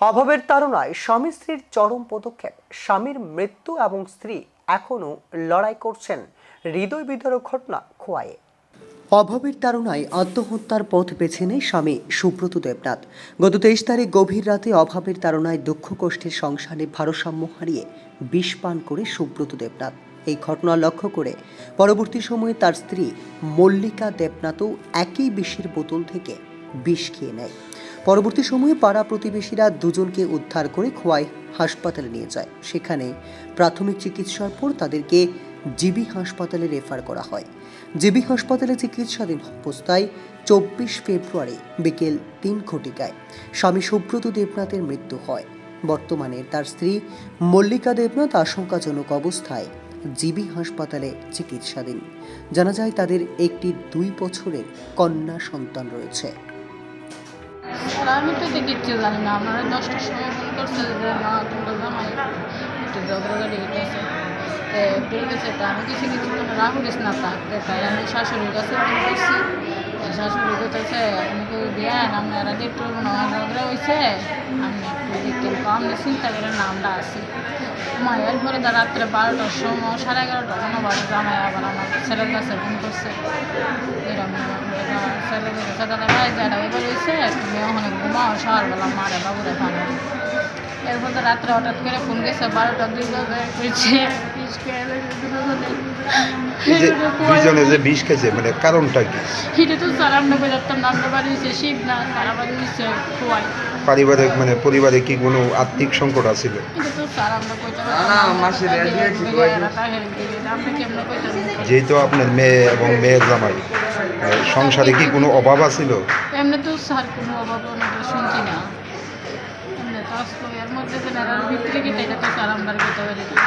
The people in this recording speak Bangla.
অভাবের তাড়নায় স্বামী স্ত্রীর চরম পদক্ষেপ। স্বামীর মৃত্যু এবং স্ত্রী এখনও লড়াই করছেন। হৃদয় বিদারক ঘটনা খোয়াইয়ে। অভাবের তাড়নায় আত্মহত্যার পথ বেছে নেয় স্বামী সুব্রত দেবনাথ। গত তেইশ তারিখ গভীর রাতে অভাবের তাড়নায় দুঃখ কষ্টের সংসারে ভারসাম্য হারিয়ে বিষ পান করে সুব্রত দেবনাথ। এই ঘটনা লক্ষ্য করে পরবর্তী সময়ে তার স্ত্রী মল্লিকা দেবনাথও একই বিষের বোতল থেকে বিষ খেয়ে নেয়। পরবর্তী সময়ে পাড়া প্রতিবেশীরা দুজনকে উদ্ধার করে খোয়াই হাসপাতালে নিয়ে যায়। সেখানে প্রাথমিক চিকিৎসার পর তাদেরকে জিবি হাসপাতালে রেফার করা হয়। জিবি হাসপাতালে চিকিৎসাধীন অবস্থায় চব্বিশ ফেব্রুয়ারি বিকেল তিন ঘটিকায় স্বামী সুব্রত দেবনাথের মৃত্যু হয়। বর্তমানে তার স্ত্রী মল্লিকা দেবনাথ আশঙ্কাজনক অবস্থায় জিবি হাসপাতালে চিকিৎসাধীন। জানা যায় তাদের একটি দুই বছরের কন্যা সন্তান রয়েছে। আমি তো এটা কিচ্ছু জানি না। আপনারা দশটার সময় ফোন করছে যে, মা তোমরা জামাই একটু তো ঠিক আছে তা আমি কিছু কিছু কোনো রাগ করিস না থাক তাই আমি শাশুড়ির কাছে ফোন করছি। শাশুড়ি করতেছে কেউ দেন আপনারা একটু মনে হয় ঝগড়া হয়েছে আমি একটু দেখতে আপনি চিন্তা করে নামটা আসি মা এরপরে তার রাত্রে বারোটার সময়, সাড়ে এগারোটার কোনো বাড়ি জামাই আবার আমার ছেলের কাছে ফোন করছে। এরকম ছেলের কাছে দাদা, ভাই যারা এবার হয়েছে? তুমি ওখানে ঘুমাও, সকালবেলা মারে বাবুরে ভালো এরপর তো রাত্রে হঠাৎ করে ফোন গেছে, বারোটা দুই বাজে এলেছে দুজনে। যে বিষ খেয়েছে মানে কারণটা কি? এটা তো স্যার আমরা বলতাম আমরা বাড়ি হয়েছে শিব না তারা বাড়ি হয়েছে পারিবারিক মানে পরিবারে কি কোনো আর্থিক সংকট আছিল যেহেতু আপনার মেয়ে এবং মেয়ের জামাই সংসারে কি কোনো অভাব আছিল? এমনি তো স্যার কোনো অভাব শুনছি না। এমনি তো আসতো এর মধ্যে ভিতরে কি এটা তো স্যার আমরা কইতে পারি না